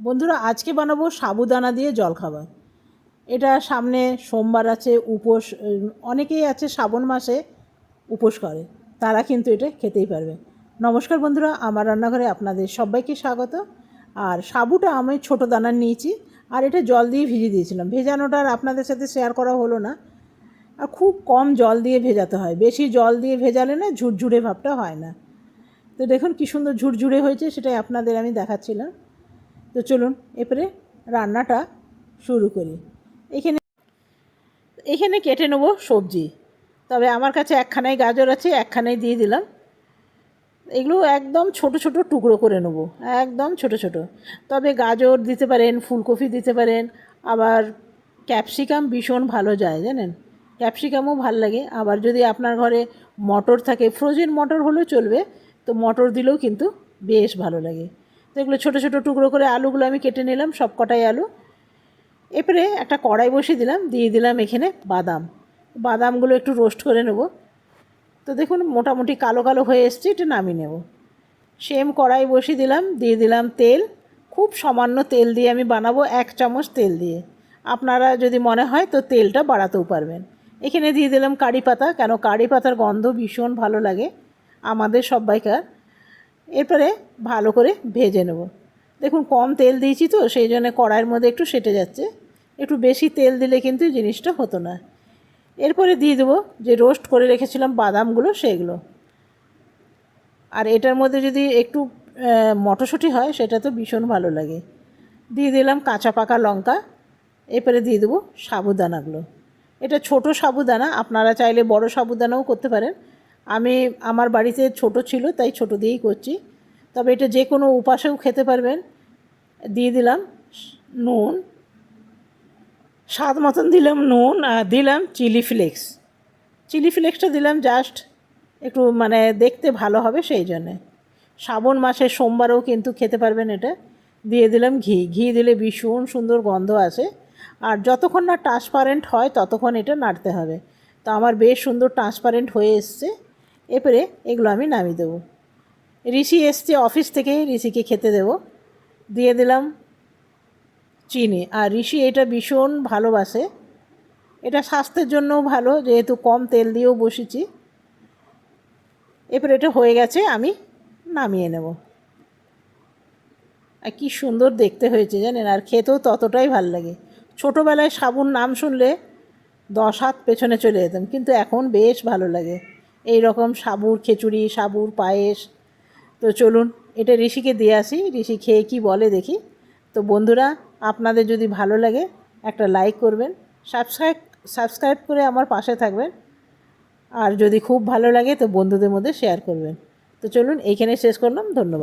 বন্ধুরা, আজকে বানাবো সাবুদানা দিয়ে জলখাবার। এটা সামনে সোমবার আছে, উপোস, অনেকেই আছে শ্রাবণ মাসে উপোস করে, তারা কিন্তু এটা খেতেই পারবে। নমস্কার বন্ধুরা, আমার রান্নাঘরে আপনাদের সবাইকে স্বাগত। আর সাবুটা আমি ছোটো দানার নিয়েছি, আর এটা জল দিয়ে ভিজিয়ে দিয়েছিলাম। ভেজানোটা আর আপনাদের সাথে শেয়ার করা হলো না। আর খুব কম জল দিয়ে ভেজাতে হয়। বেশি জল দিয়ে ভেজালে না ঝুরঝুরে ভাবটা হয় না। তো দেখুন কী সুন্দর ঝুরঝুরে হয়েছে, সেটাই আপনাদের আমি দেখাচ্ছিলাম। তো চলুন এরপরে রান্নাটা শুরু করি। এখানে এখানে কেটে নেব সবজি। তবে আমার কাছে একখানাই গাজর আছে, একখানাই দিয়ে দিলাম। এগুলো একদম ছোট ছোট টুকরো করে নেব, একদম ছোট ছোট। তবে গাজর দিতে পারেন, ফুলকপি দিতে পারেন, আবার ক্যাপসিকাম ভীষণ ভালো যায়, জানেন? ক্যাপসিকামও ভালো লাগে। আবার যদি আপনার ঘরে মটর থাকে, ফ্রোজেন মটর হলেও চলবে, তো মটর দিলেও কিন্তু বেশ ভালো লাগে। তো এগুলো ছোটো ছোটো টুকরো করে আলুগুলো আমি কেটে নিলাম সব কটাই আলু। এরপরে একটা কড়াই বসিয়ে দিলাম, দিয়ে দিলাম এখানে বাদাম। বাদামগুলো একটু রোস্ট করে নেব। তো দেখুন, মোটামুটি কালো কালো হয়ে এসছে, এটা নামিয়ে নেব। সেম কড়াই বসিয়ে দিলাম, দিয়ে দিলাম তেল। খুব সামান্য তেল দিয়ে আমি বানাবো, এক চামচ তেল দিয়ে। আপনারা যদি মনে হয় তো তেলটা বাড়াতেও পারবেন। এখানে দিয়ে দিলাম কারি পাতা, কেন কারি পাতার গন্ধ ভীষণ ভালো লাগে। আমাদের সবাইকার। এরপরে ভালো করে ভেজে নেব। দেখুন, কম তেল দিয়েছি তো, সেই জন্য কড়াইয়ের মধ্যে একটু সেটে যাচ্ছে। একটু বেশি তেল দিলে কিন্তু জিনিসটা হতো না। এরপরে দিয়ে দেবো যে রোস্ট করে রেখেছিলাম বাদামগুলো, সেগুলো। আর এটার মধ্যে যদি একটু মটরশুঁটি হয়, সেটা তো ভীষণ ভালো লাগে। দিয়ে দিলাম কাঁচা পাকা লঙ্কা। এরপরে দিয়ে দেবো সাবুদানাগুলো। এটা ছোট সাবুদানা, আপনারা চাইলে বড় সাবুদানাও করতে পারেন। আমি আমার বাড়িতে ছোট ছিল, তাই ছোট দিয়েই করছি। তবে এটা যে কোনো উপাসেও খেতে পারবেন। দিয়ে দিলাম নুন, স্বাদ মতন দিলাম নুন আর দিলাম চিলি ফ্লেক্স। চিলি ফ্লেক্সটা দিলাম জাস্ট একটু মানে দেখতে ভালো হবে সেই জন্যে। শ্রাবণ মাসে সোমবারেও কিন্তু খেতে পারবেন এটা। দিয়ে দিলাম ঘি। ঘি দিলে ভীষণ সুন্দর গন্ধ আসে। আর যতক্ষণ না ট্রান্সপারেন্ট হয়, ততক্ষণ এটা নাড়তে হবে। তো আমার বেশ সুন্দর ট্রান্সপারেন্ট হয়ে এসছে। এরপরে এগুলো আমি নামিয়ে দেবো। ঋষি এসছে অফিস থেকে, ঋষিকে খেতে দেবো। দিয়ে দিলাম চিনি। আর ঋষি এটা ভীষণ ভালোবাসে। এটা স্বাস্থ্যের জন্যও ভালো, যেহেতু কম তেল দিয়েও বসেছি। এরপর এটা হয়ে গেছে, আমি নামিয়ে নেব। আর কী সুন্দর দেখতে হয়েছে, জানেন? আর খেতেও ততটাই ভালো লাগে। ছোটোবেলায় সাবুন নাম শুনলে দশ হাত পেছনে চলে যেতাম, কিন্তু এখন বেশ ভালো লাগে। এই রকম সাবুর খিচুড়ি, সাবুর পায়েস। তো চলুন, এটা ঋষিকে দিয়ে আসি। ঋষি খেয়ে কি বলে দেখি। তো বন্ধুরা, আপনাদের যদি ভালো লাগে, একটা লাইক করবেন, সাবস্ক্রাইব সাবস্ক্রাইব করে আমার পাশে থাকবেন। আর যদি খুব ভালো লাগে, তো বন্ধুদের মধ্যে শেয়ার করবেন। তো চলুন, এইখানে শেষ করলাম। ধন্যবাদ।